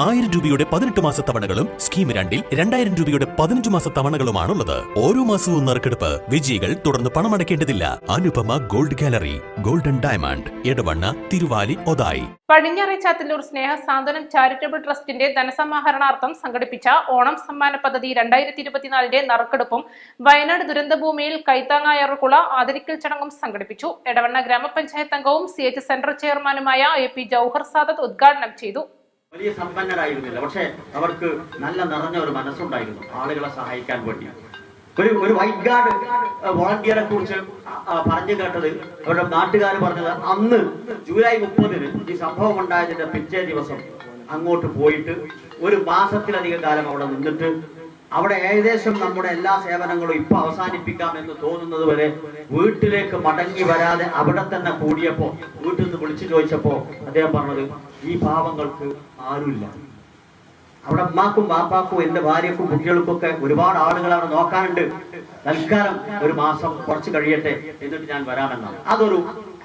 ആയിരം രൂപയുടെ പതിനെട്ട് മാസ തവണകളും സ്കീം രണ്ടിൽ രണ്ടായിരം രൂപയുടെ പതിനഞ്ച് മാസ തവണകളുമാണുള്ളത്. ഓരോ മാസവും നറുക്കെടുപ്പ് വിജയികൾ തുടർന്ന് പണമടയ്ക്കേണ്ടതില്ല. Anupama gold gallery golden diamond Edavanna Thiruvali Othayi. പടിഞ്ഞാറെ ചാത്തന്നൂർ സ്നേഹ സാന്ത്വനം ചാരിറ്റബിൾ ട്രസ്റ്റിന്റെ ധനസമാഹരണാർത്ഥം സംഘടിപ്പിച്ച ഓണം സമ്മാന പദ്ധതി രണ്ടായിരത്തി ഇരുപത്തിനാലിന്റെ നറുക്കെടുപ്പും വയനാട് ദുരന്തഭൂമിയിൽ കൈത്താങ്ങായർക്കുള്ള ആദരിക്കൽ ചടങ്ങും സംഘടിപ്പിച്ചു. എടവണ്ണ ഗ്രാമപഞ്ചായത്ത് അംഗവും സി എച്ച് സെൻട്രൽ ചെയർമാനുമായ എ പി ജൌഹർ സാദത്ത് ഉദ്ഘാടനം ചെയ്തു. വലിയ സമ്പന്നരായിരുന്നില്ല. പക്ഷെ അവർക്ക് നല്ല നിറഞ്ഞ ഒരു മനസ്സുണ്ടായിരുന്നു ആളുകളെ സഹായിക്കാൻ വേണ്ടി. ഒരു ഒരു വൈറ്റ് ഗാർഡ് വോളണ്ടിയറെ കുറിച്ച് പറഞ്ഞു കേട്ടത് അവരുടെ നാട്ടുകാർ പറഞ്ഞത് അന്ന് ജൂലൈ മുപ്പതിന് ഈ സംഭവം ഉണ്ടായതിന്റെ പിറ്റേ ദിവസം അങ്ങോട്ട് പോയിട്ട് ഒരു മാസത്തിലധികം കാലം അവിടെ നിന്നിട്ട് അവിടെ ഏകദേശം നമ്മുടെ എല്ലാ സേവനങ്ങളും ഇപ്പൊ അവസാനിപ്പിക്കാം എന്ന് തോന്നുന്നത് വരെ വീട്ടിലേക്ക് മടങ്ങി വരാതെ അവിടെ തന്നെ കൂടിയപ്പോ വീട്ടിൽ നിന്ന് വിളിച്ചു ചോദിച്ചപ്പോ അദ്ദേഹം പറഞ്ഞത് ഈ പാവങ്ങൾക്ക് ആരുമില്ല. അവിടെ അമ്മാക്കും വാപ്പാക്കും എന്റെ ഭാര്യക്കും കുട്ടികൾക്കും ഒക്കെ ഒരുപാട് അവിടെ നോക്കാനുണ്ട്. തൽക്കാലം ഒരു മാസം കുറച്ച് കഴിയട്ടെ എന്നിട്ട് ഞാൻ വരാമെന്നാണ്. അതൊരു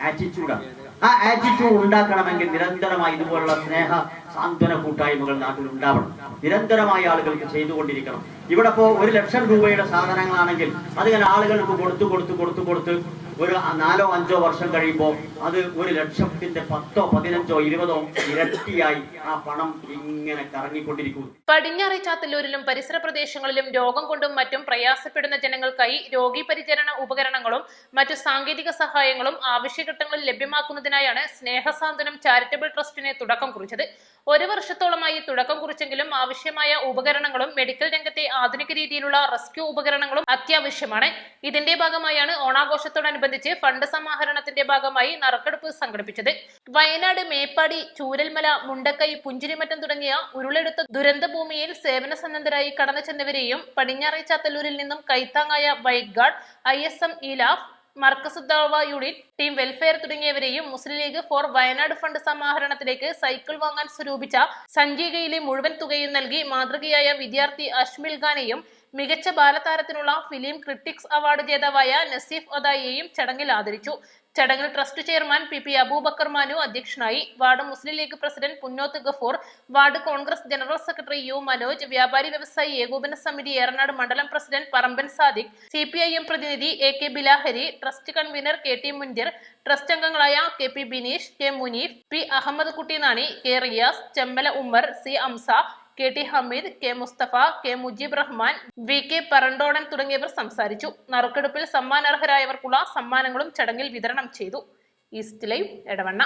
ആറ്റിറ്റ്യൂഡാണ് ആ ആറ്റിറ്റ്യൂഡ് ഉണ്ടാക്കണമെങ്കിൽ നിരന്തരമായി ഇതുപോലുള്ള സ്നേഹ സാന്ത്വന കൂട്ടായ്മകൾ നാട്ടിൽ ഉണ്ടാവണം. നിരന്തരമായി ആളുകൾക്ക് ചെയ്തുകൊണ്ടിരിക്കണം. ഇവിടെ ഇപ്പോ ഒരു ലക്ഷം രൂപയുടെ സാധനങ്ങളാണെങ്കിൽ അതിങ്ങനെ ആളുകൾക്ക് കൊടുത്തു കൊടുത്തു കൊടുത്തു കൊടുത്ത് ഒരു നാലോ അഞ്ചോ വർഷം കഴിയുമ്പോൾ അത് ഒരു ലക്ഷത്തിന്റെ പത്തോ പതിനഞ്ചോ ഇരുപതോ ഇരട്ടിയായി ആ പണം ഇങ്ങനെ കറങ്ങിക്കൊണ്ടിരിക്കും പടിഞ്ഞാറെ ചാത്തല്ലൂരിലും പരിസര പ്രദേശങ്ങളിലും രോഗം കൊണ്ടും മറ്റും പ്രയാസപ്പെടുന്ന ജനങ്ങൾക്കായി രോഗി പരിചരണ ഉപകരണങ്ങളും മറ്റു സാങ്കേതിക സഹായങ്ങളും ആവശ്യഘട്ടങ്ങളിൽ ലഭ്യമാക്കുന്നതിനായാണ് സ്നേഹസാന്ത്വനം ചാരിറ്റബിൾ ട്രസ്റ്റിനെ തുടക്കം കുറിച്ചത്. ഒരു വർഷത്തോളമായി തുടക്കം കുറിച്ചെങ്കിലും ആവശ്യമായ ഉപകരണങ്ങളും മെഡിക്കൽ രംഗത്തെ ആധുനിക രീതിയിലുള്ള റെസ്ക്യൂ ഉപകരണങ്ങളും അത്യാവശ്യമാണ്. ഇതിന്റെ ഭാഗമായാണ് ഓണാഘോഷത്തോടനുബന്ധിച്ച് ഫണ്ട് സമാഹരണത്തിന്റെ ഭാഗമായി നറുക്കെടുപ്പ് സംഘടിപ്പിച്ചത്. വയനാട് മേപ്പാടി ചൂരൽമല മുണ്ടക്കൈ പുഞ്ചിരിമറ്റം തുടങ്ങിയ ഉരുളെടുത്ത ദുരന്ത ഭൂമിയിൽ സേവന സന്നദ്ധരായി കടന്നു ചെന്നവരെയും പടിഞ്ഞാറേ ചാത്തല്ലൂരിൽ നിന്നും കൈത്താങ്ങായ white guard I S M Ilaf Markazudawa unit team welfare തുടങ്ങിയവരെയും Muslim League for Wayanad fund സമാഹരണത്തിലേക്ക് സൈക്കിൾ വാങ്ങാൻ സ്വരൂപിച്ച സഞ്ചികയിലെ മുഴുവൻ തുകയും നൽകി മാതൃകയായ വിദ്യാർത്ഥി അഷ്മിൽ ഖാനെയും മികച്ച ബാലതാരത്തിനുള്ള ഫിലിം ക്രിട്ടിക്സ് അവാർഡ് ജേതാവായ നസീഫ് ഒദായിയെയും ചടങ്ങിൽ ആദരിച്ചു. ചടങ്ങിൽ trust chairman P P Aboobacker Manu അധ്യക്ഷനായി ward Muslim League president Punnoth Gafoor ward Congress general secretary U Manoj വ്യാപാരി വ്യവസായി ഏകോപന സമിതി ഏറനാട് മണ്ഡലം president Paramban Sadiq C P I M പ്രതിനിധി A K Bilahari trust convener K T Munjir trust അംഗങ്ങളായ K P Bineesh K Muneef P Ahammed Kuttinani K Riyas Chemmala Ummer C Amsa K T Hameed K Musthafa K Mujeeb Rahman V K Parandodan തുടങ്ങിയവർ സംസാരിച്ചു. നറുക്കെടുപ്പിൽ സമ്മാനർഹരായവർക്കുള്ള സമ്മാനങ്ങളും ചടങ്ങിൽ വിതരണം ചെയ്തു. East live Edavanna.